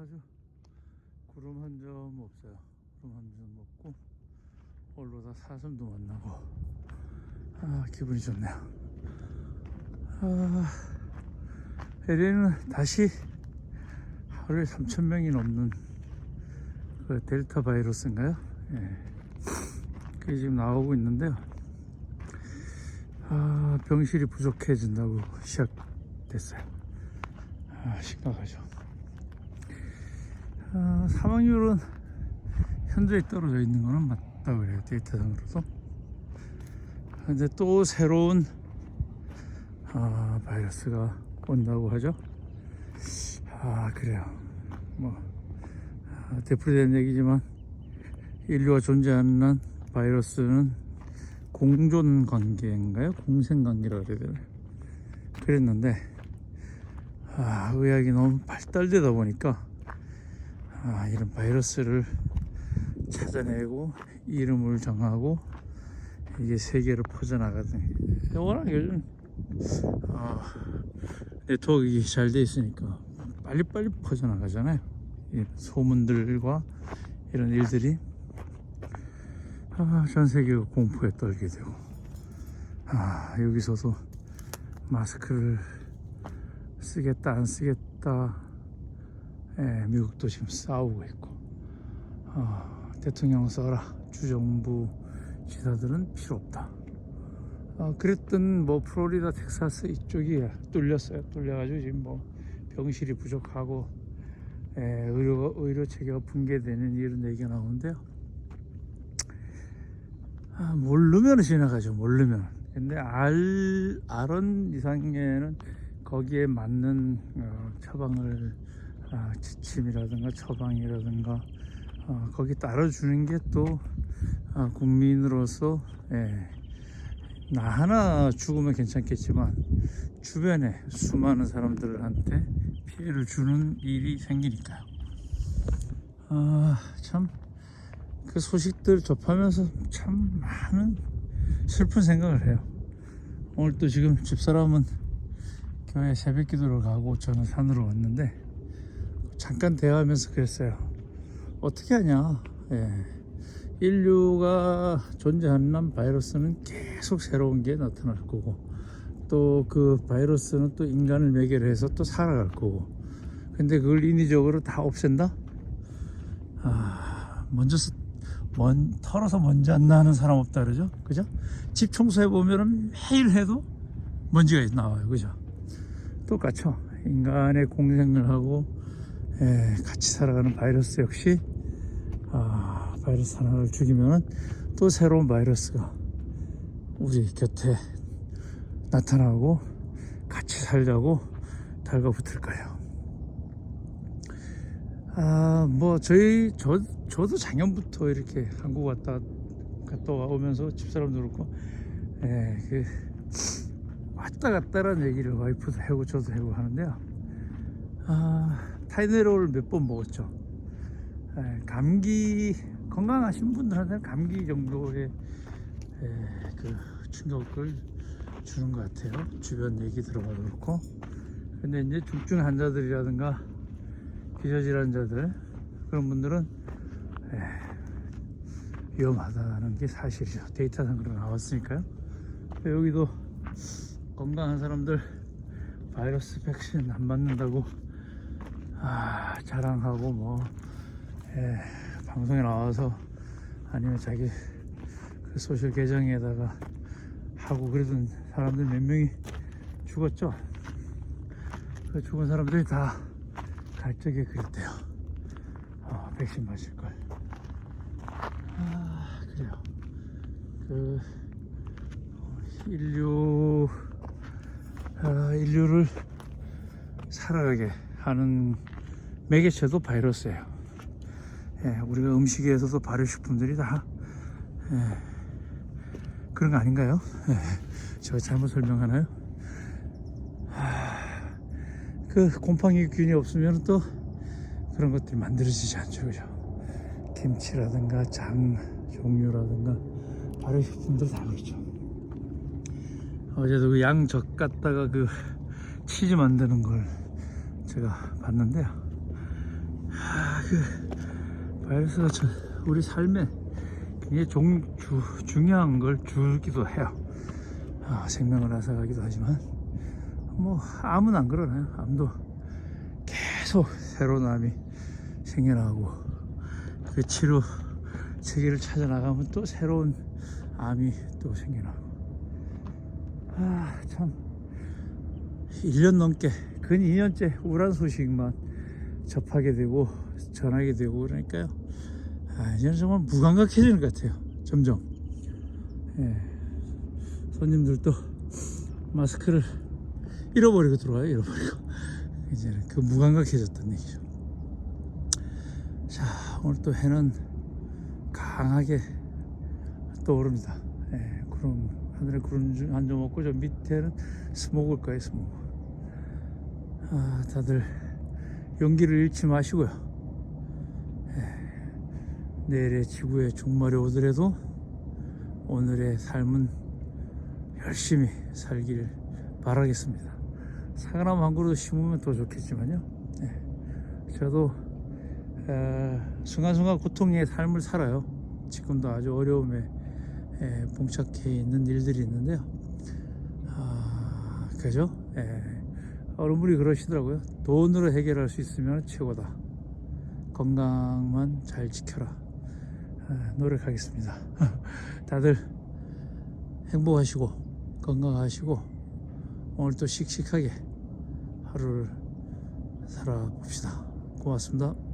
아주 구름 한 점 없어요. 구름 한 점 없고 올로다 사슴도 만나고 아 기분이 좋네요. 아 LA는 다시 하루에 3천 명이 넘는 그 델타 바이러스인가요? 예. 그게 지금 나오고 있는데요. 아, 병실이 부족해진다고 시작됐어요. 아, 심각하죠. 아, 사망률은 현저히 떨어져 있는 거는 맞다고 그래요. 데이터상으로도. 근데 또 새로운 아, 바이러스가 온다고 하죠. 아, 그래요. 뭐, 아, 되풀이된 얘기지만 인류가 존재하는 한 바이러스는 공존 관계인가요? 공생 관계라고 해야 되나? 그랬는데 아, 의학이 너무 발달되다 보니까 아, 이런 바이러스를 찾아내고 이름을 정하고 이게 세계로 퍼져나가더니 워낙 요즘 아, 네트워크가 잘 돼 있으니까 빨리빨리 퍼져나가잖아요. 이 소문들과 이런 일들이 아, 전 세계가 공포에 떨게 되고 아, 여기서도 마스크를 쓰겠다 안 쓰겠다 예, 미국도 지금 싸우고 있고 아, 대통령 써라 주정부 지사들은 필요 없다 아, 그랬던 뭐 플로리다 텍사스 이쪽이 뚫렸어요 뚫려가지고 지금 뭐 병실이 부족하고 예, 의료, 의료 체계가 붕괴되는 이런 얘기가 나오는데요 아, 모르면 지나가죠. 모르면. 근데 알 알은 이상에는 거기에 맞는 어, 처방을 아, 지침이라든가 처방이라든가 어, 거기 따라주는 게또 아, 국민으로서 예, 나 하나 죽으면 괜찮겠지만 주변에 수많은 사람들한테 피해를 주는 일이 생기니까요. 아, 참. 그 소식들 접하면서 참 많은 슬픈 생각을 해요. 오늘 또 지금 집사람은 교회 새벽 기도를 가고 저는 산으로 왔는데 잠깐 대화하면서 그랬어요. 어떻게 하냐? 예. 인류가 존재하는 한 바이러스는 계속 새로운 게 나타날 거고 또 그 바이러스는 또 인간을 매개로 해서 또 살아갈 거고 근데 그걸 인위적으로 다 없앤다? 아, 먼저 쓰- 먼, 털어서 먼지 안 나는 사람 없다 그러죠? 그죠? 집 청소해 보면은 매일 해도 먼지가 나와요. 그죠? 똑같죠? 인간의 공생을 하고 에, 같이 살아가는 바이러스 역시 아, 바이러스 하나를 죽이면은 또 새로운 바이러스가 우리 곁에 나타나고 같이 살자고 달가붙을 거예요. 아, 뭐 저희 저 저도 작년부터 이렇게 한국 왔다 갔다 오면서 집사람도 그렇고, 예, 그 왔다 갔다라는 얘기를 와이프도 해고 저도 해고 하는데요. 아, 타이네롤을 몇번 먹었죠. 예, 감기 건강하신 분들한테는 감기 정도의 예, 그 충격을 주는 것 같아요. 주변 얘기 들어봐도 그렇고. 근데 이제 중증 환자들이라든가 기저질환자들 그런 분들은 에, 위험하다는 게 사실이죠. 데이터상으로 나왔으니까요. 여기도 건강한 사람들 바이러스 백신 안 맞는다고 아, 자랑하고 뭐 에, 방송에 나와서 아니면 자기 그 소셜 계정에다가 하고 그러던 사람들 몇 명이 죽었죠. 그 죽은 사람들이 다 갈적에 그랬대요. 아, 백신 맞을 걸. 아, 그래요. 그 인류 아, 인류를 살아가게 하는 매개체도 바이러스예요. 예, 우리가 음식에서도 발효식품들이 다 예, 그런 거 아닌가요? 예, 제가 잘못 설명하나요? 그 곰팡이 균이 없으면 또 그런 것들이 만들어지지 않죠, 그죠? 김치라든가 장 종류라든가 발효식품들 다 그렇죠. 어제도 그 양젓 갖다가 그 치즈 만드는 걸 제가 봤는데요. 아, 그 바이러스가 저 우리 삶에 굉장히 종, 주, 중요한 걸 주기도 해요. 아, 생명을 앗아가기도 하지만 뭐 암은 안 그러나요? 암도 계속 새로운 암이 생겨나고 그 치료 체계를 찾아 나가면 또 새로운 암이 또 생겨나고 아 참 1년 넘게 근 2년째 우울한 소식만 접하게 되고 전하게 되고 그러니까요. 아, 이제는 정말 무감각해지는 것 같아요. 점점. 예. 손님들도 마스크를 잃어버리고 들어와요 잃어버리고. 이제는 그 무감각해졌다는 얘기죠. 자 오늘 또 해는 강하게 떠오릅니다. 예, 구름 하늘에 구름 한 점 없고 저 밑에는 스모그일 거예요 스모그 아, 다들 용기를 잃지 마시고요 예, 내일의 지구에 종말이 오더라도 오늘의 삶은 열심히 살길 바라겠습니다 사과나무 한 그루도 심으면 더 좋겠지만요 예, 저도 에, 순간순간 고통의 삶을 살아요. 지금도 아주 어려움에 에, 봉착해 있는 일들이 있는데요. 아, 그죠? 예. 어른 분이 그러시더라고요. 돈으로 해결할 수 있으면 최고다. 건강만 잘 지켜라. 아, 노력하겠습니다. 다들 행복하시고 건강하시고 오늘 또 씩씩하게 하루를 살아봅시다. 고맙습니다.